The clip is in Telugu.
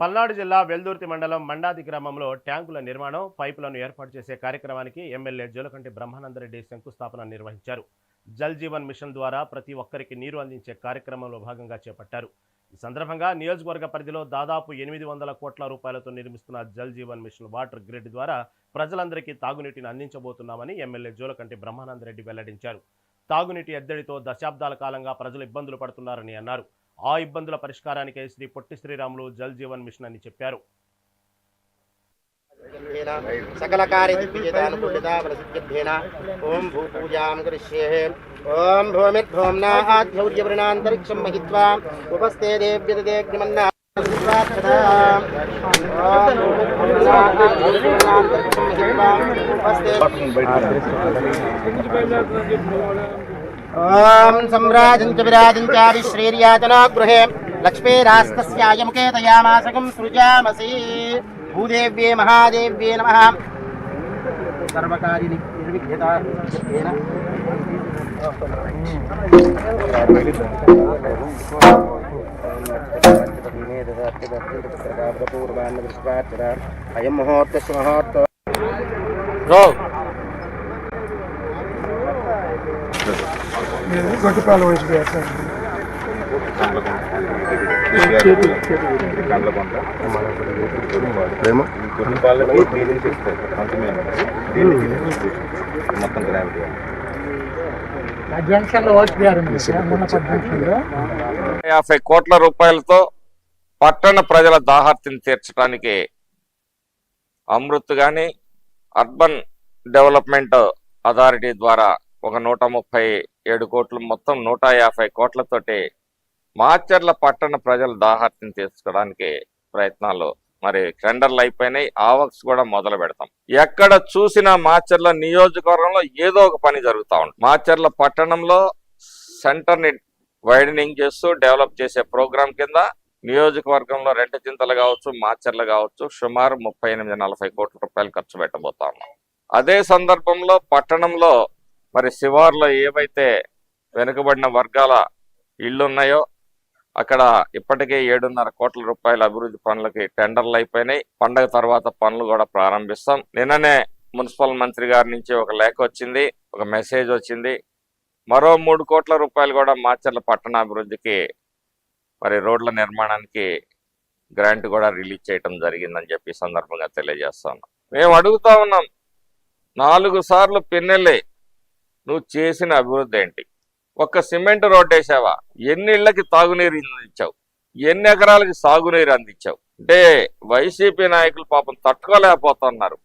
పల్నాడు జిల్లా వెల్దుర్తి మండలం మండాది గ్రామంలో ట్యాంకుల నిర్మాణం పైపులను ఏర్పాటు చేసే కార్యక్రమానికి ఎమ్మెల్యే జోలకంటి బ్రహ్మానందరెడ్డి శంకుస్థాపన నిర్వహించారు. జల్ జీవన్ మిషన్ ద్వారా ప్రతి ఒక్కరికి నీరు అందించే కార్యక్రమంలో భాగంగా చేపట్టారు. ఈ సందర్భంగా నియోజకవర్గ పరిధిలో దాదాపు ఎనిమిది వందల కోట్ల రూపాయలతో నిర్మిస్తున్న Jal Jeevan mission water grid ద్వారా ప్రజలందరికీ తాగునీటిని అందించబోతున్నామని ఎమ్మెల్యే జోలకంటి బ్రహ్మానందరెడ్డి వెల్లడించారు. తాగునీటి ఎద్దడితో దశాబ్దాల కాలంగా ప్రజలు ఇబ్బందులు పడుతున్నారని అన్నారు. ఆ ఇబ్బందుల పరిష్కారానికై శ్రీ పొట్టి శ్రీరాములు జల్ జీవన్ మిషన్ అని చెప్పారు. సకల కార్యదిగ్విజేతానుకూలితా ప్రసిద్ధ్యేన ఓం భూపూజాం కరిష్యే ఓం భూమిర్భూమ్నా ఆధ్యౌర్యవృణాంతరిక్షం మహిత్వా. ఉపస్థే ॐ सम्राजं च विराजं लक्ष्मीरास्तस्याय मुखे दयामासकं सृजामसि। भूदेव्ये महादेव्ये नमः। सर्वकारिणि निर्विघ्यता अयं मुहूर्तस्य मुहूर्त గొడ్డుపాలు ప్రేమ మొత్తం గ్రావిటీ యాభై కోట్ల రూపాయలతో పట్టణ ప్రజల దాహార్తిని తీర్చడానికి అమృత్ గాని అర్బన్ డెవలప్మెంట్ అథారిటీ ద్వారా ఒక నూట ముప్పై ఏడు కోట్లు మొత్తం నూట యాభై కోట్లతోటి మాచర్ల పట్టణ ప్రజల దాహార్తిని తీర్చుకోవడానికి ప్రయత్నాలు. మరి టెండర్లు అయిపోయినాయి ఆ వర్క్స్ కూడా మొదలు పెడతాం. ఎక్కడ చూసినా మాచర్ల నియోజకవర్గంలో ఏదో ఒక పని జరుగుతా ఉంటుంది. మాచర్ల పట్టణంలో సెంటర్ని వైడనింగ్ చేస్తూ డెవలప్ చేసే ప్రోగ్రాం కింద నియోజకవర్గంలో రెంట చింతలు కావచ్చు మాచర్లు కావచ్చు సుమారు ముప్పై ఎనిమిది నలభై కోట్ల రూపాయలు ఖర్చు పెట్టబోతా ఉన్నాం. అదే సందర్భంలో పట్టణంలో మరి శివార్లో ఏవైతే వెనుకబడిన వర్గాల ఇళ్ళున్నాయో అక్కడ ఇప్పటికే ఏడున్నర కోట్ల రూపాయల అభివృద్ధి పనులకి టెండర్లు అయిపోయినాయి. పండగ తర్వాత పనులు కూడా ప్రారంభిస్తాం. నిన్ననే మున్సిపల్ మంత్రి గారి నుంచి ఒక లేఖ వచ్చింది ఒక మెసేజ్ వచ్చింది. మరో మూడు కోట్ల రూపాయలు కూడా మాచర్ల పట్టణాభివృద్ధికి మరి రోడ్ల నిర్మాణానికి గ్రాంట్ కూడా రిలీజ్ చేయటం జరిగిందని చెప్పి సందర్భంగా తెలియజేస్తాను మేము అడుగుతా ఉన్నాం నాలుగు సార్లు పిన్నెల్లి నువ్వు చేసిన అభివృద్ధి ఏంటి? ఒక్క సిమెంట్ రోడ్ వేసావా ఎన్ని ఇళ్ళకి తాగునీరు అందించావు? ఎన్ని ఎకరాలకి సాగునీరు అందించావు? అంటే వైసీపీ నాయకులు పాపం తట్టుకోలేకపోతున్నారు.